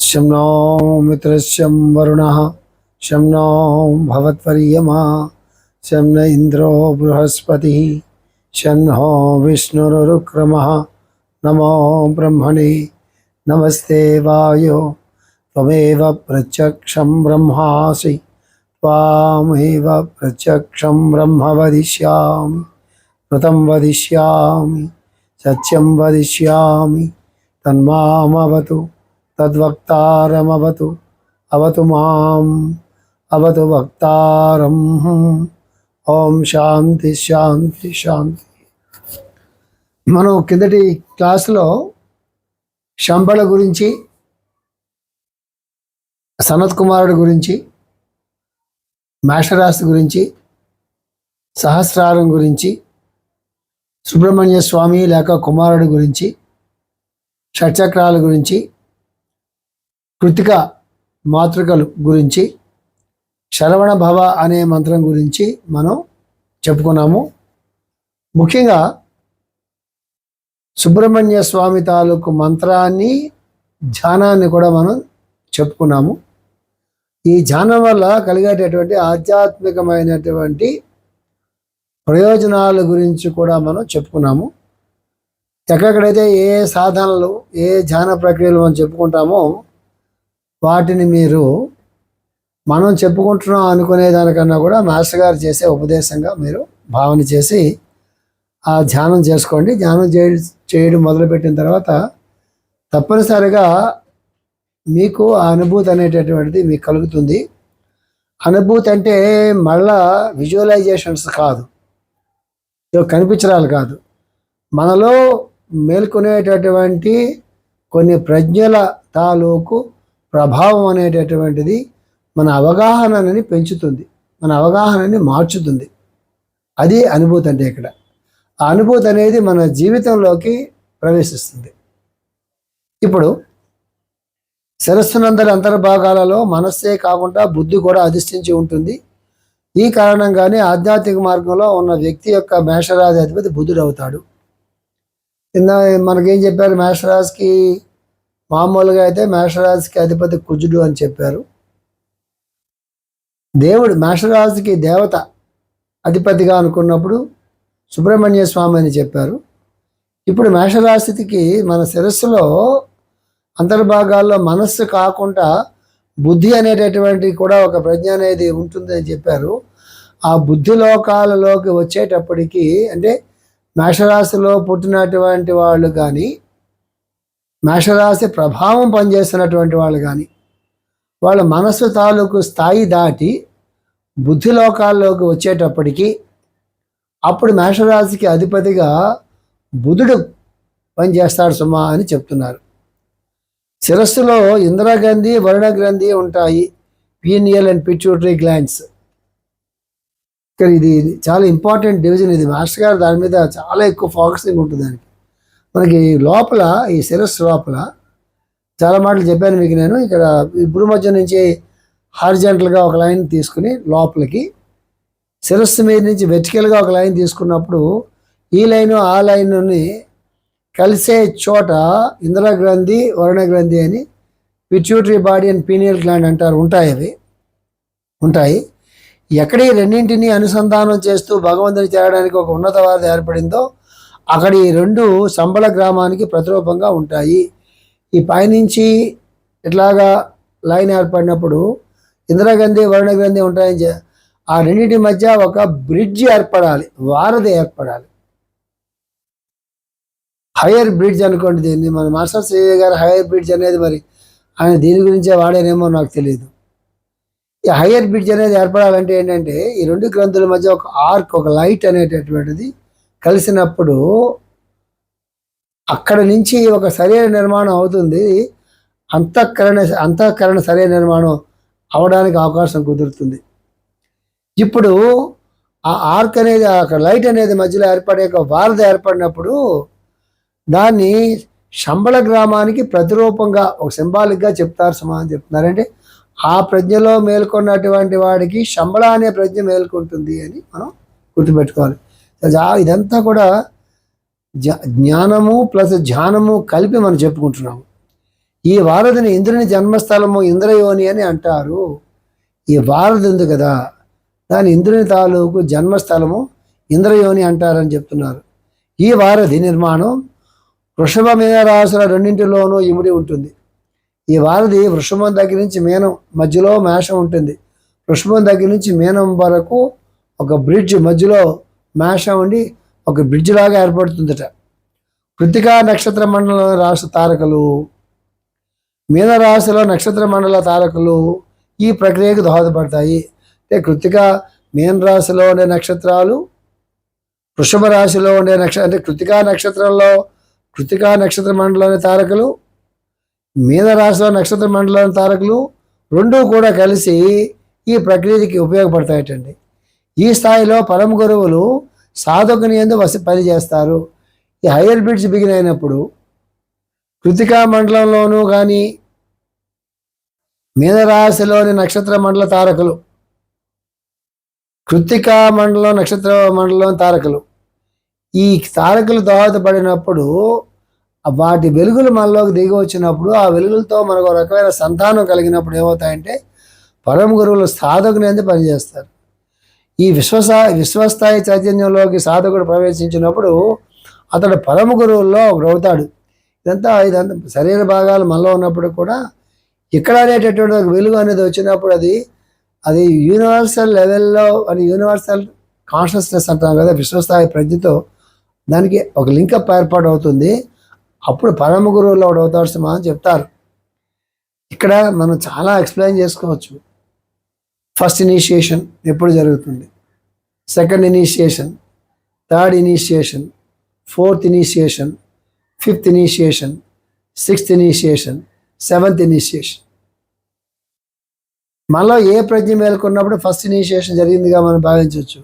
शं नो मित्रस्यं वरुणः, शं नो भवत्वर्यमा शं न इन्द्रो बृहस्पतिः, शं नो नमो ब्रह्मणे, नमस्ते वायो, त्वमेव प्रत्यक्षं ब्रह्मासि, त्वामेव प्रत्यक्षं ब्रह्म वदिष्यामि, कृतं वदिष्यामि, सत्यं वदिष्यामि। తన్మామవతు తద్వక్తారమవతు అవతు మాం అవతు వక్తారం. ఓం శాంతి శాంతి శాంతి. మనం కిందటి క్లాసులో శంబళ గురించి సనత్ కుమారుడు గురించి మేషరాశి గురించి సహస్రారం గురించి సుబ్రహ్మణ్య స్వామి లేక కుమారుడు గురించి షట్చక్రాల గురించి కృతిక మాతృకలు గురించి శరవణ భవ అనే మంత్రం గురించి మనం చెప్పుకున్నాము. ముఖ్యంగా సుబ్రహ్మణ్య స్వామి తాలూకు మంత్రాన్ని ధ్యానాన్ని కూడా మనం చెప్పుకున్నాము. ఈ ధ్యానం వల్ల కలిగేటటువంటి ఆధ్యాత్మికమైనటువంటి ప్రయోజనాల గురించి కూడా మనం చెప్పుకున్నాము. ఎక్కడెక్కడైతే ఏ సాధనలు ఏ ధ్యాన ప్రక్రియలు మనం చెప్పుకుంటామో వాటిని మీరు మనం చెప్పుకుంటున్నాం అనుకునే దానికన్నా కూడా మాస్టర్ గారు చేసే ఉపదేశంగా మీరు భావన చేసి ఆ ధ్యానం చేసుకోండి. ధ్యానం చే చేయడం మొదలుపెట్టిన తర్వాత తప్పనిసరిగా మీకు ఆ అనుభూతి అనేటటువంటిది మీకు కలుగుతుంది. అనుభూతి అంటే మళ్ళా విజువలైజేషన్స్ కాదు. కనిపించడాలు కాదు. మనలో మేల్కొనేటటువంటి కొన్ని ప్రజ్ఞల తాలూకు ప్రభావం అనేటటువంటిది మన అవగాహనని పెంచుతుంది. మన అవగాహనని మార్చుతుంది. అది అనుభూతి అంటే ఇక్కడ. ఆ అనుభూతి అనేది మన జీవితంలోకి ప్రవేశిస్తుంది. ఇప్పుడు శిరస్సునందరి అంతర్భాగాలలో మనస్సే కాకుండా బుద్ధి కూడా అధిష్ఠించి ఉంటుంది. ఈ కారణంగానే ఆధ్యాత్మిక మార్గంలో ఉన్న వ్యక్తి యొక్క మేషరాజు అధిపతి బుద్ధుడు అవుతాడు కింద మనకేం చెప్పారు? మేషరాజుకి మామూలుగా అయితే మేషరాజుకి అధిపతి కుజుడు అని చెప్పారు. దేవుడు మేషరాజుకి దేవత అధిపతిగా అనుకున్నప్పుడు సుబ్రహ్మణ్య స్వామి అని చెప్పారు. ఇప్పుడు మేషరాశికి మన శిరస్సులో అంతర్భాగాల్లో మనస్సు కాకుండా బుద్ధి అనేటటువంటి కూడా ఒక ప్రజ్ఞ అనేది ఉంటుందని చెప్పారు. ఆ బుద్ధి లోకాలలోకి వచ్చేటప్పటికి అంటే మేషరాశిలో పుట్టినటువంటి వాళ్ళు కానీ మేషరాశి ప్రభావం పనిచేస్తున్నటువంటి వాళ్ళు కానీ వాళ్ళ మనస్సు తాలూకు స్థాయి దాటి బుద్ధి లోకాల్లోకి వచ్చేటప్పటికి అప్పుడు మేషరాశికి అధిపతిగా బుధుడు పనిచేస్తాడు సుమా అని చెప్తున్నారు. శిరస్సులో ఇంద్రగ్రంథి వరుణ గ్రంథి ఉంటాయి. పీనియల్ అండ్ పిట్యూటరీ గ్లాండ్స్ ఇక్కడ ఇది చాలా ఇంపార్టెంట్ డివిజన్ ఇది. మాస్టర్ గారు దాని మీద చాలా ఎక్కువ ఫోకసింగ్ ఉంటుంది దానికి. మనకి లోపల ఈ శిరస్సు లోపల చాలా మాటలు చెప్పాను మీకు నేను. ఇక్కడ ఇప్పుడు మధ్య నుంచి హార్జెంటల్గా ఒక లైన్ తీసుకుని లోపలికి శిరస్సు మీద నుంచి వెర్టికల్గా ఒక లైన్ తీసుకున్నప్పుడు ఈ లైను ఆ లైన్ని కలిసే చోట ఇంద్ర గ్రంథి వరుణ గ్రంథి అని pituitary body and pineal gland అంటారు. ఉంటాయి అవి. ఉంటాయి. ఎక్కడ ఈ రెండింటినీ అనుసంధానం చేస్తూ భగవంతుని చేరడానికి ఒక ఉన్నత వారధి ఏర్పడిందో అక్కడ ఈ రెండు సంబళ గ్రామానికి ప్రతిరూపంగా ఉంటాయి. ఈ పైనుంచి ఇట్లాగా లైన్ ఏర్పడినప్పుడు ఇందిరాగాంధీ వరుణగ్రంథి ఉంటాయని ఆ రెండింటి మధ్య ఒక బ్రిడ్జ్ ఏర్పడాలి వారధి ఏర్పడాలి. హైయర్ బ్రిడ్జ్ అనుకోండి దీన్ని మన మాస్టర్ శ్రీ గారు హైయర్ బ్రిడ్జ్ అనేది మరి ఆయన దీని గురించే వాడేనేమో నాకు తెలియదు. ఈ హైయర్ బ్రిడ్జ్ అనేది ఏర్పడాలంటే ఏంటంటే ఈ రెండు గ్రంథుల మధ్య ఒక ఆర్క్ ఒక లైట్ అనేటటువంటిది కలిసినప్పుడు అక్కడ నుంచి ఒక సరైన నిర్మాణం అవుతుంది. అంతఃకరణ అంతఃకరణ సరైన నిర్మాణం అవడానికి అవకాశం కుదురుతుంది. ఇప్పుడు ఆ ఆర్క్ అనేది అక్కడ లైట్ అనేది మధ్యలో ఏర్పడే ఒక వారధ ఏర్పడినప్పుడు దాన్ని శంబళ గ్రామానికి ప్రతిరూపంగా ఒక సింబాలిక్గా చెప్తారు సమా చెప్తున్నారంటే ఆ ప్రజ్ఞలో మేల్కొన్నటువంటి వాడికి శంబళ అనే ప్రజ్ఞ మేల్కొంటుంది అని మనం గుర్తుపెట్టుకోవాలి. ఇదంతా కూడా జ్ఞానము ప్లస్ ధ్యానము కలిపి మనం చెప్పుకుంటున్నాము. ఈ వారధిని ఇంద్రుని జన్మస్థలము ఇంద్రయోని అని అంటారు. ఈ వారధి ఉంది కదా దాని ఇంద్రుని తాలూకు జన్మస్థలము ఇంద్రయోని అంటారని చెప్తున్నారు. ఈ వారధి నిర్మాణం వృషభ మీన రాసుల రెండింటిలోనూ ఇమిడి ఉంటుంది. ఈ వారధి వృషభం దగ్గర నుంచి మీనం మధ్యలో మేషం ఉంటుంది. వృషభం దగ్గర నుంచి మీనం వరకు ఒక బ్రిడ్జ్ మధ్యలో మేషం ఉండి ఒక బ్రిడ్జ్ లాగా ఏర్పడుతుందట. కృతికా నక్షత్ర మండలం రాసు తారకలు మీనరాశిలో నక్షత్ర మండల తారకులు ఈ ప్రక్రియకు దోహదపడతాయి. అంటే కృతిక మీన రాశిలో ఉండే నక్షత్రాలు వృషభ రాశిలో ఉండే నక్ష అంటే కృతికా నక్షత్రంలో కృతికా నక్షత్ర మండలంలోని తారకులు మీద రాశిలో నక్షత్ర మండలం తారకులు రెండూ కూడా కలిసి ఈ ప్రక్రియకి ఉపయోగపడతాయటండి. ఈ స్థాయిలో పరమ గురువులు సాధకుని ఎందు వసి పనిచేస్తారు. ఈ హైయర్ బిడ్స్ బిగిన్ అయినప్పుడు కృతికా మండలంలోనూ కానీ మీనరాశిలోని నక్షత్ర మండల తారకులు కృత్తికా మండలం నక్షత్ర మండలం తారకులు ఈ తారకులు దోహదపడినప్పుడు వాటి వెలుగులు మనలోకి దిగి వచ్చినప్పుడు ఆ వెలుగులతో మనకు ఒక రకమైన సంతానం కలిగినప్పుడు ఏమవుతాయంటే పరమ గురువులు సాధకునేది పనిచేస్తారు. ఈ విశ్వసా విశ్వస్థాయి చైతన్యంలోకి సాధకుడు ప్రవేశించినప్పుడు అతడు పరమ గురువుల్లో ఒకడు అవుతాడు ఇదంతా ఇదంతా శరీర భాగాలు మనలో ఉన్నప్పుడు కూడా ఇక్కడ అనేటటువంటి ఒక వెలుగు అనేది వచ్చినప్పుడు అది అది యూనివర్సల్ లెవెల్లో అని యూనివర్సల్ కాన్షియస్నెస్ అంటాం కదా విశ్వస్థాయి ప్రజ్ఞతో దానికి ఒక లింకప్ ఏర్పాటు అవుతుంది అప్పుడు పరమ గురువులో అవుతాడు అని చెప్తారు. ఇక్కడ మనం చాలా ఎక్స్ప్లెయిన్ చేసుకోవచ్చు. ఫస్ట్ ఇనిషియేషన్ ఎప్పుడు జరుగుతుంది? Second initiation third initiation fourth initiation fifth initiation sixth initiation seventh initiation మనలో ఏ ప్రజ్ఞ మేల్కొన్నప్పుడు ఫస్ట్ ఇనిషియేషన్ జరిగిందిగా మనం భావించవచ్చు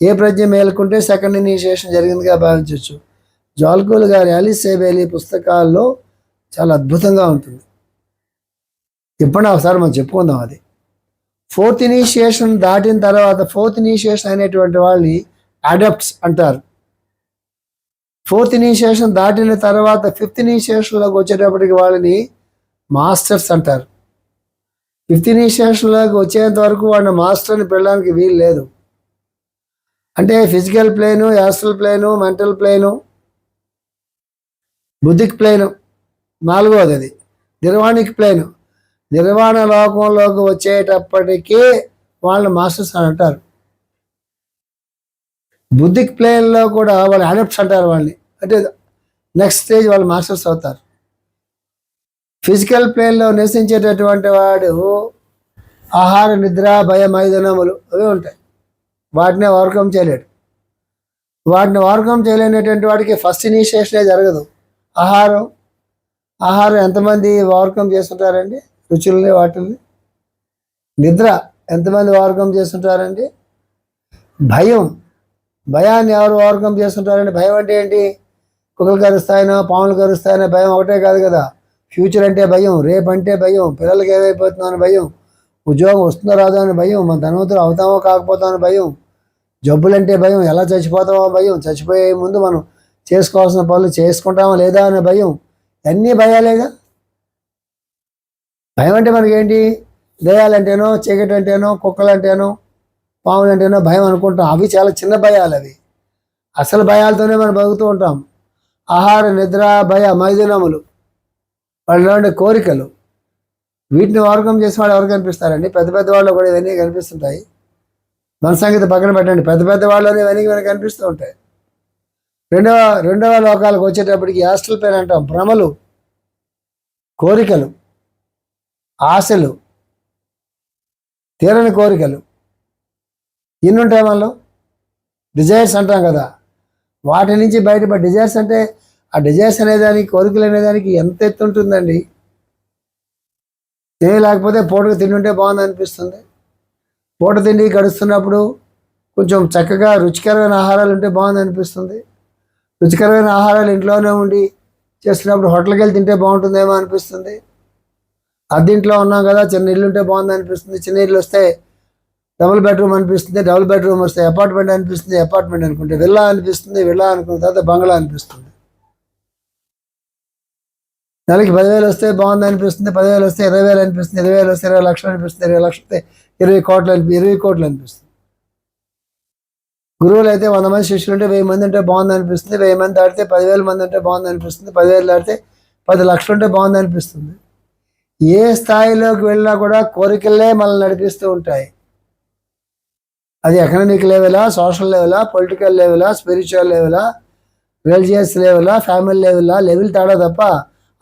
ఏ ప్రజ్ఞ మేలుకుంటే సెకండ్ ఇనిషియేషన్ జరిగిందిగా భావించవచ్చు జాల్కోల్ గారి అలిస్ సేబేలి పుస్తకాల్లో చాలా అద్భుతంగా ఉంటుంది. ఇప్పుడు ఒకసారి మనం చెప్పుకుందాం అది. ఫోర్త్ ఇనిషియేషన్ దాటిన తర్వాత ఫోర్త్ ఇనిషియేషన్ అనేటువంటి వాళ్ళని అడాప్ట్స్ అంటారు. ఫోర్త్ ఇనిషియేషన్ దాటిన తర్వాత ఫిఫ్త్ ఇనిషియేషన్లోకి వచ్చేటప్పటికి వాళ్ళని మాస్టర్స్ అంటారు. ఫిఫ్త్ ఇనిషియేషన్లోకి వచ్చేంత వరకు వాడిని మాస్టర్ని పెళ్ళడానికి వీలు లేదు. అంటే physical plane astral plane mental plane buddhic plane. నాలుగోది అది నిర్వాణికి ప్లేను. నిర్వాణ లోకంలోకి వచ్చేటప్పటికీ వాళ్ళని మాస్టర్స్ అని అంటారు. బుద్ధిక్ ప్లేన్లో కూడా వాళ్ళు అడప్ట్స్ అంటారు వాళ్ళని. అంటే నెక్స్ట్ స్టేజ్ వాళ్ళు మాస్టర్స్ అవుతారు. ఫిజికల్ ప్లేన్లో నివసించేటటువంటి వాడు ఆహార నిద్ర భయ మైదనములు అవి ఉంటాయి. వాటిని ఓవర్కమ్ చేయలేడు. వాటిని ఓవర్కమ్ చేయలేనటువంటి వాడికి ఫస్ట్ ఇనిషియేషనే జరగదు. ఆహారం ఆహారం ఎంతమంది ఓవర్కమ్ చేస్తుంటారండి? రుచుల్ని వాటిల్ని? నిద్ర ఎంతమంది ఓవర్కమ్ చేస్తుంటారండి? భయం. భయాన్ని ఎవరు ఓవర్కమ్ చేస్తుంటారండి? భయం అంటే ఏంటి? కుక్కలు కరుస్తాయనో పాములు కరుస్తాయనో భయం ఒకటే కాదు కదా. ఫ్యూచర్ అంటే భయం రేపు అంటే భయం పిల్లలకి ఏమైపోతుందో అని భయం ఉద్యోగం వస్తుందో రాదో అని భయం మన ధనవంతులు అవుతామో కాకపోతామో అని భయం జబ్బులంటే భయం ఎలా చచ్చిపోతామో భయం చచ్చిపోయే ముందు మనం చేసుకోవాల్సిన పనులు చేసుకుంటామా లేదా అనే భయం. అన్నీ భయాలేగా? భయం అంటే మనకేంటి? దయాలంటేనో చీకటి అంటేనో కుక్కలు అంటేనో పాములు అంటేనో భయం అనుకుంటాం. అవి చాలా చిన్న భయాలు అవి అసలు భయాలతోనే మనం బతుకుతూ ఉంటాం. ఆహార నిద్ర భయ మైదనములు. వాళ్ళలో ఉండే కోరికలు. వీటిని వర్గం చేసిన వాళ్ళు ఎవరు కనిపిస్తారండి? పెద్ద పెద్ద వాళ్ళు కూడా ఇవన్నీ కనిపిస్తుంటాయి. మన సంగీతం పక్కన పెట్టండి. పెద్ద పెద్ద వాళ్ళు ఇవన్నీ మనకు కనిపిస్తూ ఉంటాయి. రెండవ రెండవ లోకాలకు వచ్చేటప్పటికి హాస్టల్ పేరు అంటాం. భ్రమలు కోరికలు ఆశలు తీరని కోరికలు. ఇన్ని ఉంటాయి మనలో? డిజైర్స్ అంటాం కదా. వాటి నుంచి బయటపడి డిజైర్స్ అంటే ఆ డిజైర్స్ అనేదానికి కోరికలు అనేదానికి ఎంత ఎత్తు ఉంటుందండి? ఏ లేకపోతే పూటకు తింటుంటే బాగుంది అనిపిస్తుంది. పూట తిండి గడుస్తున్నప్పుడు కొంచెం చక్కగా రుచికరమైన ఆహారాలు ఉంటే బాగుంది అనిపిస్తుంది. రుచికరమైన ఆహారాలు ఇంట్లోనే ఉండి చేస్తున్నప్పుడు హోటల్కి వెళ్ళి తింటే బాగుంటుందేమో అనిపిస్తుంది. అద్దీంట్లో ఉన్నాం కదా చిన్న ఇల్లు ఉంటే బాగుంది అనిపిస్తుంది. చిన్న ఇల్లు వస్తే డబుల్ బెడ్రూమ్ అనిపిస్తుంది డబుల్ బెడ్రూమ్ వస్తే అపార్ట్మెంట్ అనిపిస్తుంది అపార్ట్మెంట్ అనుకుంటే విల్లా అనిపిస్తుంది విల్లా అనుకున్న తర్వాత బంగ్లా అనిపిస్తుంది. నెలకి పదివేలు వస్తే బాగుంది అనిపిస్తుంది పదివేలు వస్తే ఇరవై వేలు అనిపిస్తుంది ఇరవై వేలు వస్తే ఇరవై లక్షలు అనిపిస్తుంది ఇరవై లక్షలు వస్తే ఇరవై కోట్లు అనిపి ఇరవై కోట్లు అనిపిస్తుంది. గురువులు అయితే వంద మంది శిష్యులు ఉంటే వెయ్యి మంది ఉంటే బాగుంది అనిపిస్తుంది వెయ్యి మంది దాటితే పదివేల మంది ఉంటే బాగుంది అనిపిస్తుంది పదివేలు దాటితే పది లక్షలు ఉంటే బాగుంది అనిపిస్తుంది ఏ స్థాయిలోకి వెళ్ళినా కూడా కోరికలే మనల్ని నడిపిస్తూ ఉంటాయి. అది ఎకనామిక్ లెవెలా సోషల్ లెవెలా పొలిటికల్ లెవెలా స్పిరిచువల్ లెవెలా రిలీజియస్ లెవెలా ఫ్యామిలీ లెవెలా లెవెల్ తేడా తప్ప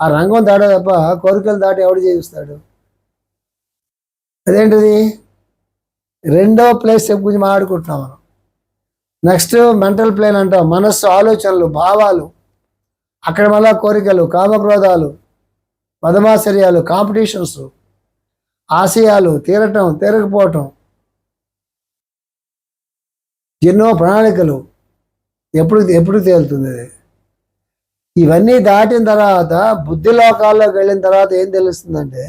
ఆ రంగం తేడా తప్ప కోరికలు దాటి ఎవడు జీవిస్తాడు? అదేంటిది? రెండో ప్లేస్ గురించి మాట్లాడుకుంటున్నాం మనం. నెక్స్ట్ మెంటల్ ప్లేన్ అంటాం మనస్సు ఆలోచనలు భావాలు అక్కడ మళ్ళా కోరికలు కామక్రోధాలు పదమాశ్చర్యాలు కాంపిటీషన్స్ ఆశయాలు తీరటం తీరకపోవటం ఎన్నో ప్రణాళికలు ఎప్పుడు ఎప్పుడు తేలుతుంది అది? ఇవన్నీ దాటిన తర్వాత బుద్ధి లోకాల్లోకి వెళ్ళిన తర్వాత ఏం తెలుస్తుందంటే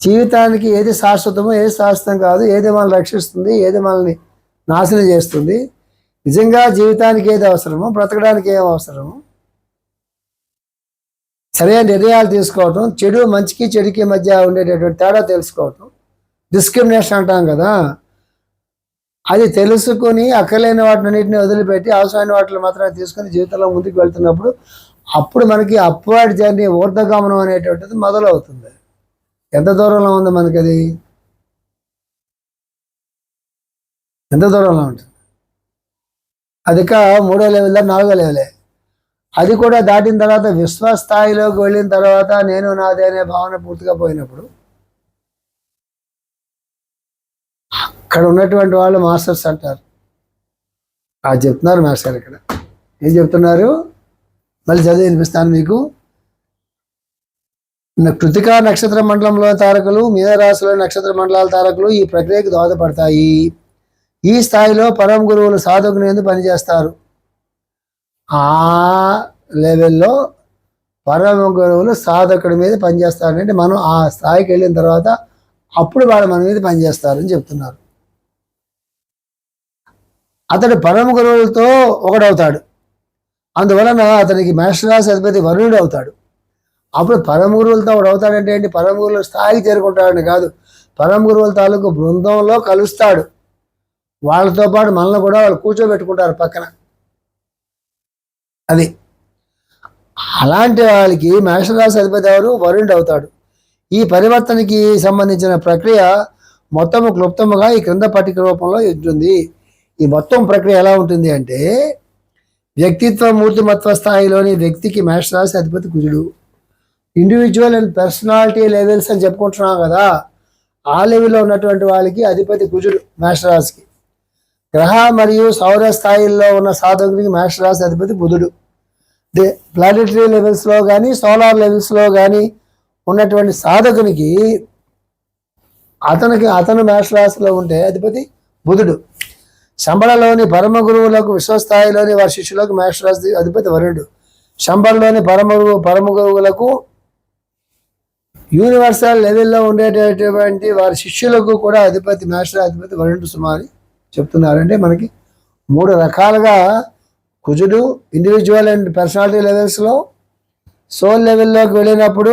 జీవితానికి ఏది శాశ్వతమో ఏది శాశ్వతం కాదు ఏది మనల్ని రక్షిస్తుంది ఏది మనల్ని నాశనం చేస్తుంది నిజంగా జీవితానికి ఏది అవసరమో బ్రతకడానికి ఏం అవసరమో సరైన నిర్ణయాలు తీసుకోవటం చెడు మంచికి చెడుకి మధ్య ఉండేటటువంటి తేడా తెలుసుకోవటం డిస్క్రిమినేషన్ అంటాం కదా. అది తెలుసుకొని అక్కర్లేని వాటినన్నింటిని వదిలిపెట్టి అవసరమైన వాటిని మాత్రమే తీసుకొని జీవితంలో ముందుకు వెళ్తున్నప్పుడు అప్పుడు మనకి అప్వర్డ్ జర్నీ ఊర్ధగమనం అనేటువంటిది మొదలవుతుంది. ఎంత దూరంలో ఉంది మనకి అది ఎంత దూరంలో ఉంటుంది? అది ఇక మూడో లెవెల్ నాలుగో లెవెలే అది కూడా దాటిన తర్వాత విశ్వస్థాయిలోకి వెళ్ళిన తర్వాత నేను నాదే అనే భావన పూర్తిగా పోయినప్పుడు అక్కడ ఉన్నటువంటి వాళ్ళు మాస్టర్స్ అంటారు. అది చెప్తున్నారు మాస్టర్ ఇక్కడ. ఏం చెప్తున్నారు? మళ్ళీ చదివి వినిపిస్తాను మీకు. కృతికా నక్షత్ర మండలంలో తారకులు మీనరాశిలో నక్షత్ర మండలాల తారకులు ఈ ప్రక్రియకు దోహదపడతాయి. ఈ స్థాయిలో పరమ గురువులు సాధకునేందు పనిచేస్తారు. ఆ లెవెల్లో పరమ గురువులు సాధకుడి మీద పనిచేస్తారంటే మనం ఆ స్థాయికి వెళ్ళిన తర్వాత అప్పుడు వాళ్ళు మన మీద పనిచేస్తారని చెప్తున్నారు. అతడు పరమ గురువులతో ఒకడవుతాడు. అందువలన అతనికి మేషరాశి అధిపతి వరుణుడు అవుతాడు అప్పుడు పరమ గురువులతో ఒకడు అవుతాడంటే ఏంటి? పరమ గురువుల స్థాయికి చేరుకుంటాడని కాదు. పరమ గురువుల తాలూకు బృందంలో కలుస్తాడు. వాళ్ళతో పాటు మనల్ని కూడా వాళ్ళు కూర్చోబెట్టుకుంటారు పక్కన. అది. అలాంటి వాళ్ళకి మేషరాశి అధిపతి ఎవరు? వరుణుడు అవుతాడు. ఈ పరివర్తనకి సంబంధించిన ప్రక్రియ మొత్తము క్లుప్తముగా ఈ క్రింద పట్టిక రూపంలో ఉంటుంది. ఈ మొత్తం ప్రక్రియ ఎలా ఉంటుంది అంటే వ్యక్తిత్వ మూర్తిమత్వ స్థాయిలోని వ్యక్తికి మేషరాశి అధిపతి కుజుడు ఇండివిజువల్ అండ్ పర్సనాలిటీ లెవెల్స్ అని చెప్పుకుంటున్నాం కదా ఆ లెవెల్లో ఉన్నటువంటి వాళ్ళకి అధిపతి కుజుడు మేషరాశికి గ్రహ మరియు సౌర స్థాయిల్లో ఉన్న సాధకుడికి మేషరాశి అధిపతి బుధుడు. దే ప్లానెటరీ లెవెల్స్లో కానీ సోలార్ లెవెల్స్లో కానీ ఉన్నటువంటి సాధకునికి అతనికి అతను మేషరాశిలో ఉంటే అధిపతి బుధుడు. శంబళలోని పరమ గురువులకు విశ్వస్థాయిలోని వారి శిష్యులకు మేషరాశి అధిపతి వరుడు. శంబళలోని పరమ గురువు పరమ గురువులకు యూనివర్సల్ లెవెల్లో ఉండేటటువంటి వారి శిష్యులకు కూడా అధిపతి మాస్టర్ అధిపతి వరుణుడు సుమారి చెప్తున్నారంటే మనకి మూడు రకాలుగా కుజుడు ఇండివిజువల్ అండ్ పర్సనాలిటీ లెవెల్స్లో సోల్ లెవెల్లోకి వెళ్ళినప్పుడు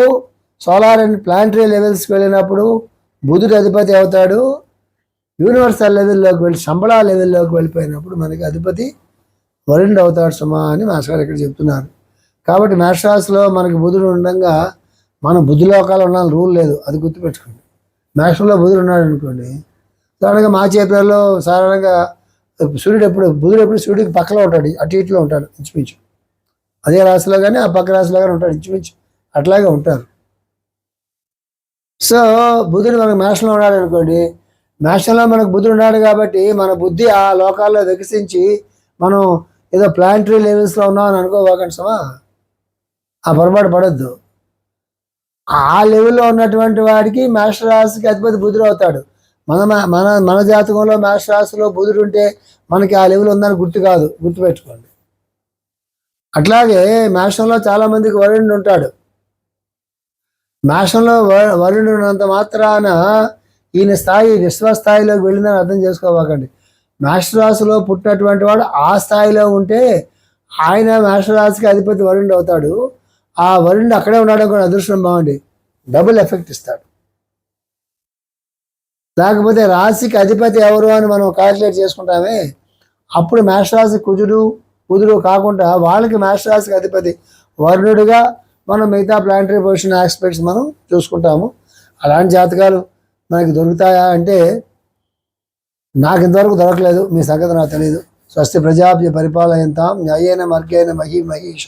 సోలార్ అండ్ ప్లాంటరీ లెవెల్స్కి వెళ్ళినప్పుడు బుధుడు అధిపతి అవుతాడు. యూనివర్సల్ లెవెల్లోకి వెళ్ళి సంబళ లెవెల్లోకి వెళ్ళిపోయినప్పుడు మనకి అధిపతి వరుణుడు అవుతాడు సుమా అని మాస్టర్ ఇక్కడ చెప్తున్నారు. కాబట్టి మాస్టర్స్లో మనకి బుధుడు ఉండగా మనం బుద్ధి లోకాలు ఉండాలని రూల్ లేదు. అది గుర్తుపెట్టుకోండి. మేషంలో బుధుడు ఉన్నాడు అనుకోండి. సాధారణంగా మా చేపల్లో సాధారణంగా సూర్యుడు ఎప్పుడు బుధుడు ఎప్పుడు సూర్యుడికి పక్కలో ఉంటాడు అటు ఇటులో ఉంటాడు ఇంచుమించు. అదే రాశిలో కానీ ఆ పక్క రాశిలో కానీ ఉంటాడు ఇంచుమించు. అట్లాగే ఉంటారు. సో బుధుడు మనకు మేషంలో ఉన్నాడు అనుకోండి. మేషంలో మనకు బుధుడు ఉన్నాడు కాబట్టి మన బుద్ధి ఆ లోకాల్లో వికసించి మనం ఏదో ప్లాంటరీ లెవెల్స్లో ఉన్నామని అనుకోవాకండి సమా ఆ పొరపాటు పడద్దు. ఆ లెవెల్లో ఉన్నటువంటి వాడికి మేష రాశికి అధిపతి బుధుడు అవుతాడు. మన మన మన జాతకంలో మేష రాశిలో బుధుడు ఉంటే మనకి ఆ లెవెల్ ఉందని గుర్తు కాదు. గుర్తుపెట్టుకోండి అట్లాగే మేషంలో చాలా మందికి వరుణుడు ఉంటాడు. మేషంలో వరుణుడు ఉన్నంత మాత్రాన ఈయన స్థాయి విశ్వస్థాయిలోకి వెళ్ళిందని అర్థం చేసుకోవాకండి. మేషరాశిలో పుట్టినటువంటి వాడు ఆ స్థాయిలో ఉంటే ఆయన మేషరాశికి అధిపతి వరుణుడు అవుతాడు. ఆ వరుణుడు అక్కడే ఉండడం కూడా అదృష్టం బాగుండి. డబుల్ ఎఫెక్ట్ ఇస్తాడు. లేకపోతే రాశికి అధిపతి ఎవరు అని మనం క్యాల్కులేట్ చేసుకుంటామే. అప్పుడు మేషరాశి కుజుడు కుదురు కాకుండా వాళ్ళకి మేషరాశికి అధిపతి వరుణుడిగా మనం మిగతా ప్లాంటరీ పొజిషన్ ఆస్పెక్ట్స్ మనం చూసుకుంటాము. అలాంటి జాతకాలు మనకి దొరుకుతాయా అంటే నాకు ఇంతవరకు దొరకలేదు. మీ సంగతి నాకు తెలియదు స్వస్తి ప్రజాభ్య పరిపాలయంతాం న్యాయేన మార్గేణ మహి మహేష